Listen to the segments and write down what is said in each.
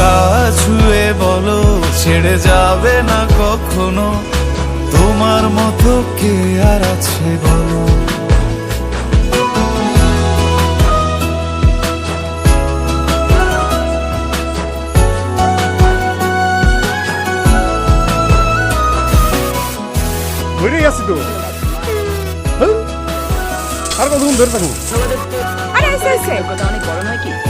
গা ছুঁয়ে বলো ছেড়ে যাবে না কখনো? তোমার মতো কে আর আছে বলো? ধরেই আছি তো। হ্যাঁ? আর কতক্ষণ ধরে থাকব? আরে এসে এসে দাঁড়ান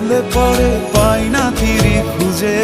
ডুবলে পরে পাই না তীরে খুঁজে।